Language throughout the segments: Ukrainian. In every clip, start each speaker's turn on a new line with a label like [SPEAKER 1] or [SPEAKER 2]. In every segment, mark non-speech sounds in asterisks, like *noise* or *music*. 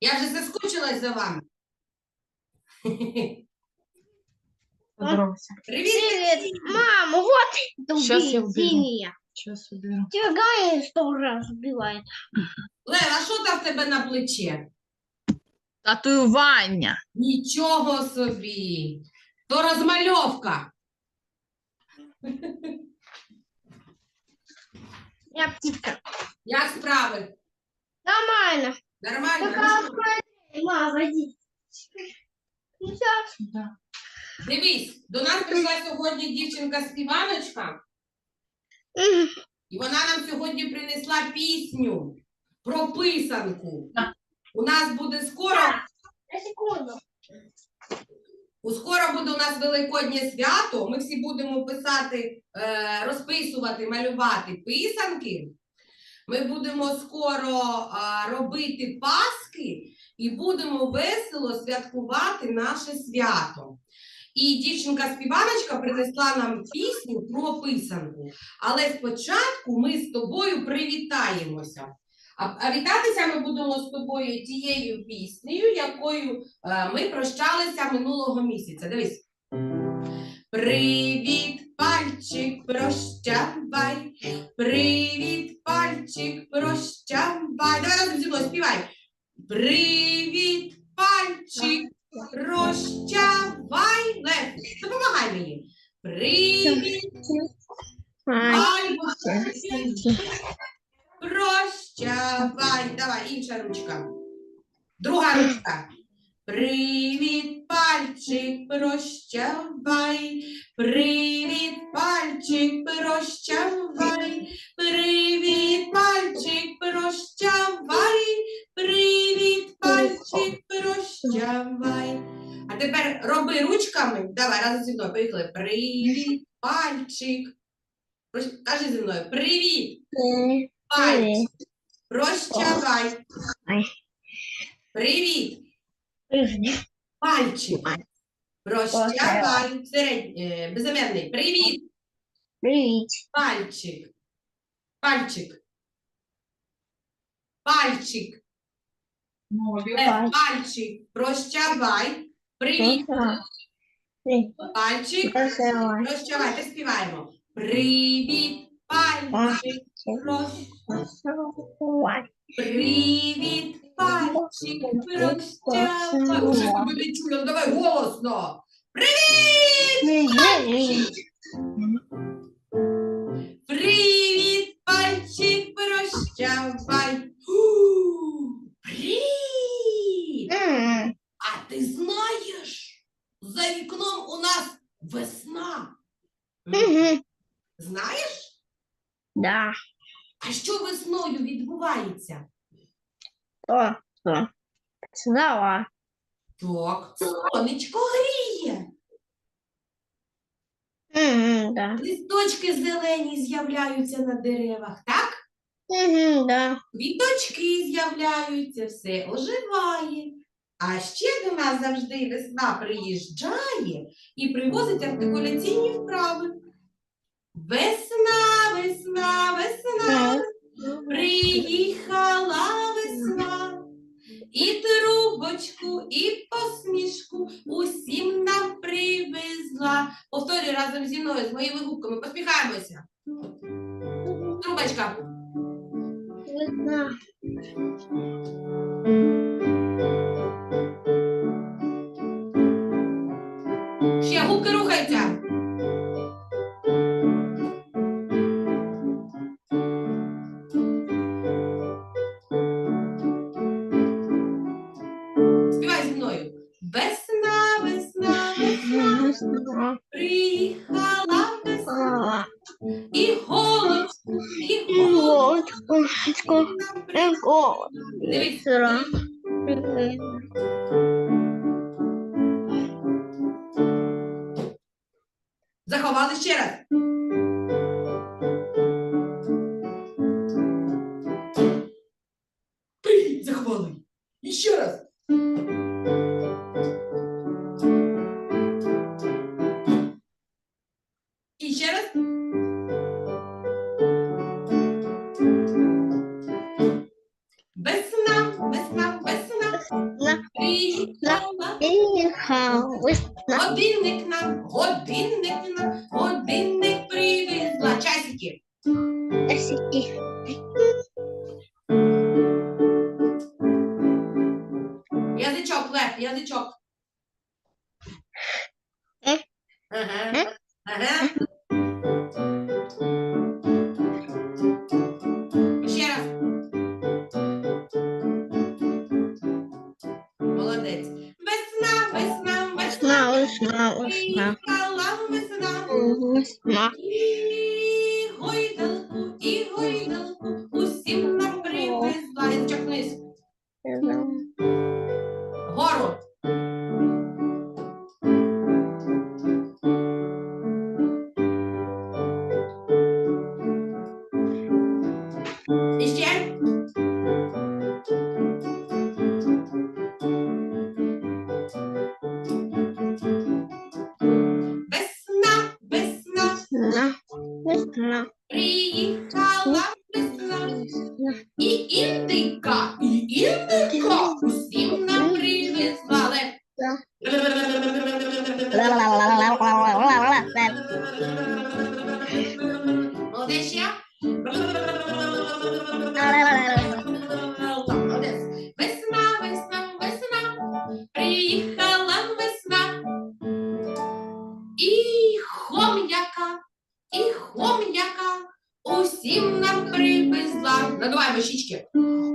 [SPEAKER 1] Я вже заскучилась за вами. *laughs*
[SPEAKER 2] Поздоровайся.
[SPEAKER 1] Привіт!
[SPEAKER 3] Привет, мама, вот это
[SPEAKER 2] Щас я уберу.
[SPEAKER 3] синяя.
[SPEAKER 2] Сейчас уберу.
[SPEAKER 3] Тебя сто раз убивает.
[SPEAKER 1] Лев, а що там в тебе на плече?
[SPEAKER 2] Татуювання.
[SPEAKER 1] Нічого собі. То розмальовка.
[SPEAKER 3] Я птичка.
[SPEAKER 1] Як справи?
[SPEAKER 3] Нормально.
[SPEAKER 1] Нормально?
[SPEAKER 3] Мама, води. Ну.
[SPEAKER 2] Да.
[SPEAKER 1] Дивись, до нас прийшла сьогодні дівчинка співаночка,
[SPEAKER 3] Мгм.
[SPEAKER 1] і вона нам сьогодні принесла пісню про писанку. У нас буде скоро,
[SPEAKER 3] секунду.
[SPEAKER 1] у скоро буде у нас Великоднє свято. Ми всі будемо писати, е, розписувати, малювати писанки. Ми будемо скоро а, робити паски і будемо весело святкувати наше свято. І дівчинка-співаночка принесла нам пісню про писанку. Але спочатку ми з тобою привітаємося. А, вітатися ми будемо з тобою тією піснею, якою е, ми прощалися минулого місяця. Дивись. Привіт, пальчик, прощавай. Привіт, пальчик, прощавай. Давай разом зі мною співай. Привіт, пальчик, прощавай. Лев, допомагай мені. Привіт, пальчик, прощавай. Давай, інша ручка. Друга ручка. Привіт, пальчик, прощавай. Привіт, пальчик, прощавай. Привіт, пальчик, прощавай. Привіт, пальчик, прощавай. А тепер роби ручками. Давай разом зі мною. Поїхали. Привіт, пальчик. Кажи зі мною. Привіт, пальчик. Прощавай. Привіт, Пальчик. Прощавай. Середній, е, безіменний. Привіт,
[SPEAKER 3] Привет.
[SPEAKER 1] пальчик. Пальчик. Пальчик. Е, Пальчик. Прощавай. Привіт, пальчик.
[SPEAKER 3] Прощавай.
[SPEAKER 1] Прощавай. Ти співаємо. Привіт, пальчик. Прощ-
[SPEAKER 3] Прощавай.
[SPEAKER 1] Привіт, пальчик. Прощавай. Уже тебе не чую. Ну, Давай голосно. Привіт,
[SPEAKER 3] Привет.
[SPEAKER 1] Привіт, пальчик, прощавай. Привіт! А ти знаєш, за вікном у нас весна. Знаєш?
[SPEAKER 3] Да.
[SPEAKER 1] А що весною відбувається?
[SPEAKER 3] О, о. Снова.
[SPEAKER 1] Так, сонечко гріє,
[SPEAKER 3] Мгм, Да.
[SPEAKER 1] листочки зелені з'являються на деревах, так?
[SPEAKER 3] Мгм, Да.
[SPEAKER 1] Квіточки з'являються, все оживає. А ще до нас завжди весна приїжджає і привозить артикуляційні вправи. Весна, Весна, весна, весна, приїхала весна. І голочку, і голочку
[SPEAKER 3] и голод.
[SPEAKER 1] Дивись. Заховали ще раз. Привіт, заховали. І ще раз. Ще раз. Весна, весна, весна.
[SPEAKER 3] Приїхала. Приїхала.
[SPEAKER 1] Годинник нам, годинник нам. на осна.
[SPEAKER 3] Осна.
[SPEAKER 1] І гойдалку, і гойдалку. 怎么了。relationship. Mm.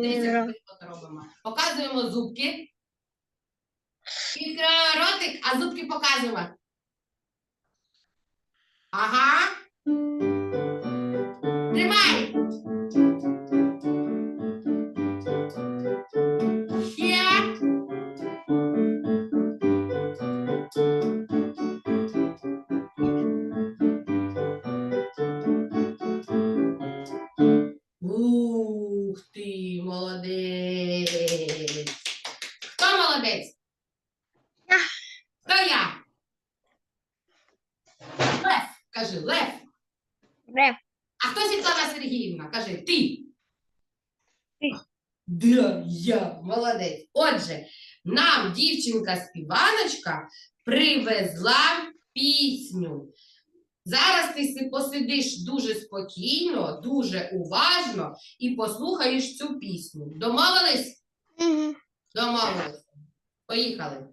[SPEAKER 1] Дивіться, Мінра. робимо. Показуємо зубки. Відкриваємо а зубки показуємо. Ага. Тримай. Кажи Лев.
[SPEAKER 3] Лев.
[SPEAKER 1] А хто Світлана Сергіївна? Каже, ти.
[SPEAKER 3] Ти.
[SPEAKER 1] Да, я молодець. Отже, нам дівчинка-співаночка привезла пісню. Зараз ти посидиш дуже спокійно, дуже уважно і послухаєш цю пісню. Домовились?
[SPEAKER 3] Угу.
[SPEAKER 1] Домовились. Поїхали.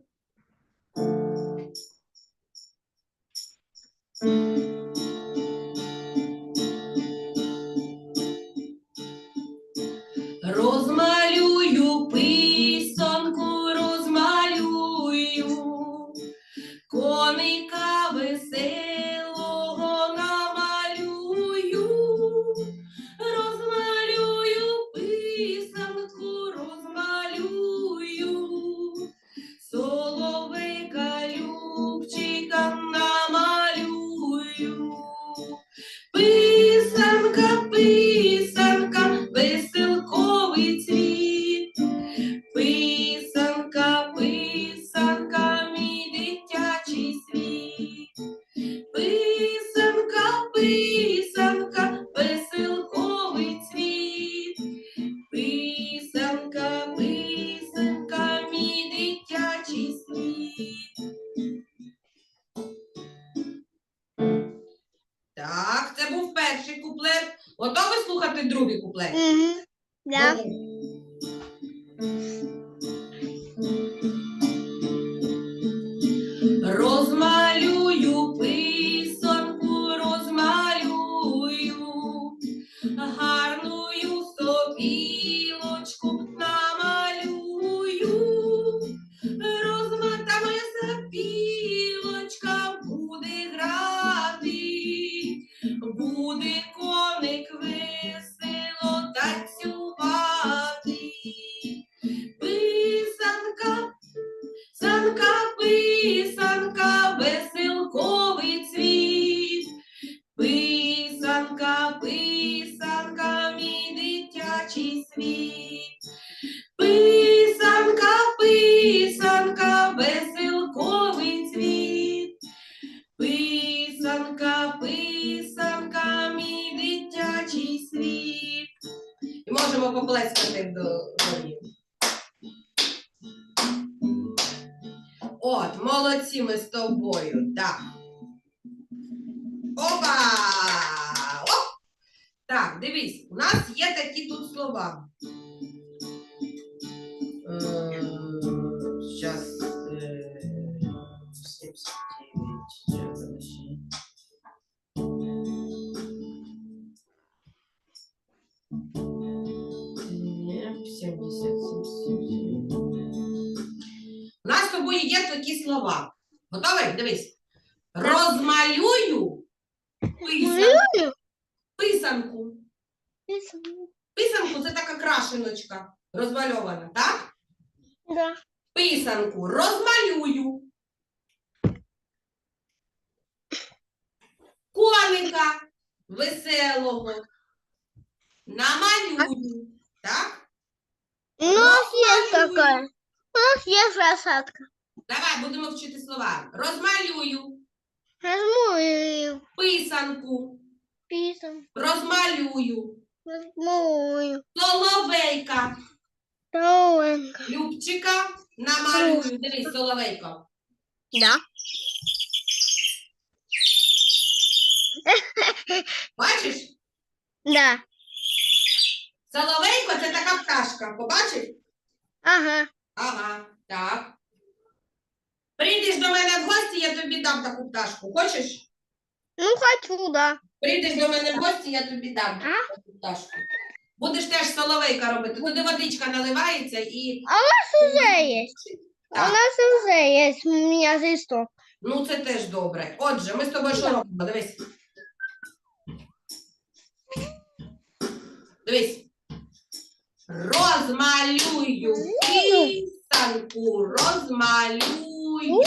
[SPEAKER 1] 77, 77. У нас з тобою є такі слова. Готовий? Дивись. Розмалюю писанку. писанку. Писанку це така крашеночка розмальована, так?
[SPEAKER 3] Да.
[SPEAKER 1] Писанку розмалюю. Коника веселого намалюю. Так?
[SPEAKER 3] Есть У нас есть рассадка.
[SPEAKER 1] Давай будемо вчити слова. Розмалюю
[SPEAKER 3] Возьму
[SPEAKER 1] писанку,
[SPEAKER 3] писем.
[SPEAKER 1] розмалюю.
[SPEAKER 3] Возьму
[SPEAKER 1] Соловейка,
[SPEAKER 3] Тауэнка.
[SPEAKER 1] Любчика намалюю. Дивись, соловейко.
[SPEAKER 3] Да.
[SPEAKER 1] Бачиш?
[SPEAKER 3] Да.
[SPEAKER 1] Соловейко це така пташка. Побачив?
[SPEAKER 3] Ага.
[SPEAKER 1] Ага, так. Прийдеш до мене в гості, я тобі дам таку пташку. Хочеш?
[SPEAKER 3] Ну, хочу, да.
[SPEAKER 1] Прийдеш до мене в гості, я тобі дам
[SPEAKER 3] А?
[SPEAKER 1] таку пташку. Будеш теж соловейка робити. Туди водичка наливається і.
[SPEAKER 3] А у нас уже есть.
[SPEAKER 1] Так.
[SPEAKER 3] у нас уже есть. У меня листок.
[SPEAKER 1] Ну, це теж добре. Отже, ми з тобою що робимо? Дивись. Дивись. Розмалюю писанку, розмалюю.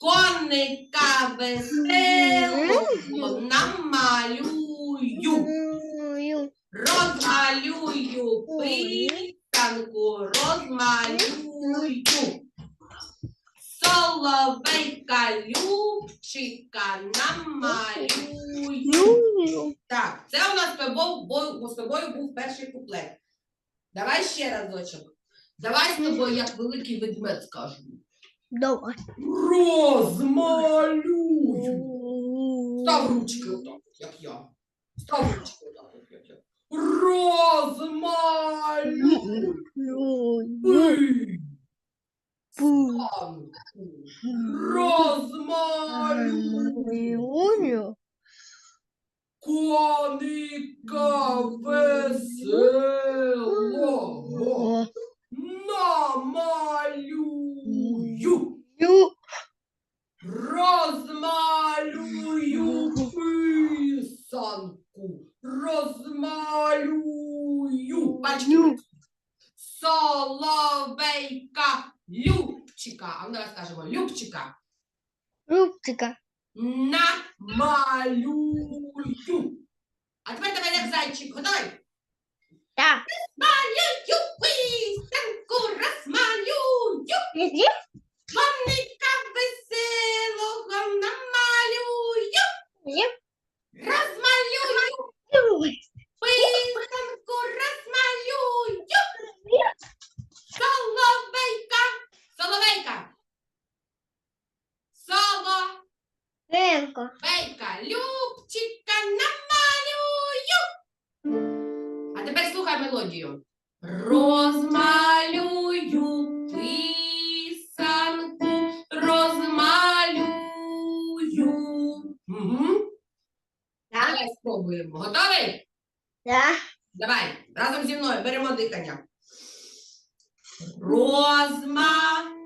[SPEAKER 1] Коника веселого намалюю. Розмалюю пісанку, розмалюю. Соловейка Любчика намалюю. Так, це у нас з тобою, з тобою був перший куплет. Давай ще разочок. Давай з тобою, як великий ведмедь скажемо.
[SPEAKER 3] Давай.
[SPEAKER 1] Розмалюю. Став ручки отак, як я. Став ручки отак, як я. Розмалюю. Розмалюю. Коника веселого намалюю. Розмалюю писанку. Розмалюю.
[SPEAKER 3] Ю.
[SPEAKER 1] Соловейка Любчика. А ну давай скажемо Любчика.
[SPEAKER 3] Рубчика.
[SPEAKER 1] Намалюю. Спробуємо. Готовий?
[SPEAKER 3] Да.
[SPEAKER 1] Давай, разом зі мною беремо дихання. Розмалюю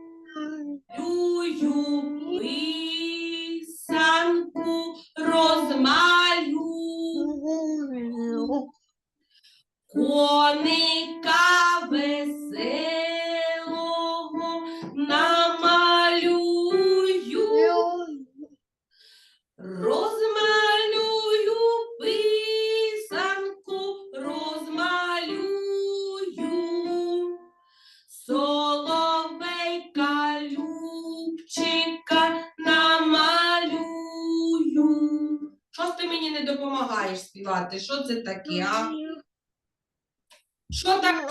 [SPEAKER 1] писанку, розмалюю. Коника веселого сказати, що це таке, а? Що таке?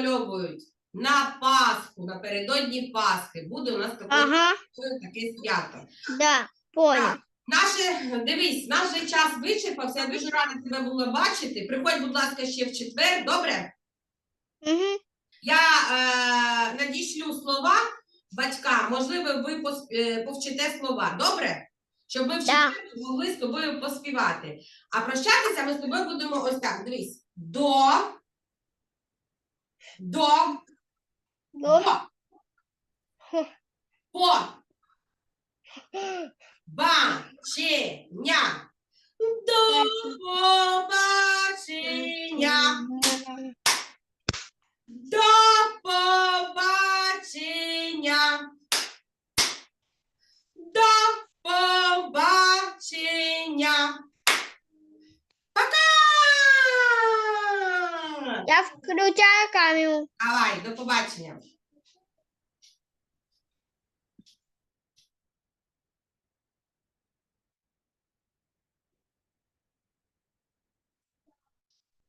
[SPEAKER 1] Розмальовують на Пасху, напередодні Пасхи. Буде у нас таке,
[SPEAKER 3] Ага,
[SPEAKER 1] таке свято.
[SPEAKER 3] да, понял.
[SPEAKER 1] Наше, дивись, наш же час вичерпався. Я дуже рада тебе було бачити. Приходь, будь ласка, ще в четвер, добре?
[SPEAKER 3] Угу.
[SPEAKER 1] Я е, надішлю слова батькам. Можливо, ви е, повчите слова, добре? Щоб ми в
[SPEAKER 3] Да.
[SPEAKER 1] четвер могли з тобою поспівати. А прощатися ми з тобою будемо ось так. Дивись. До. До. До. По. *gasps* Бачення.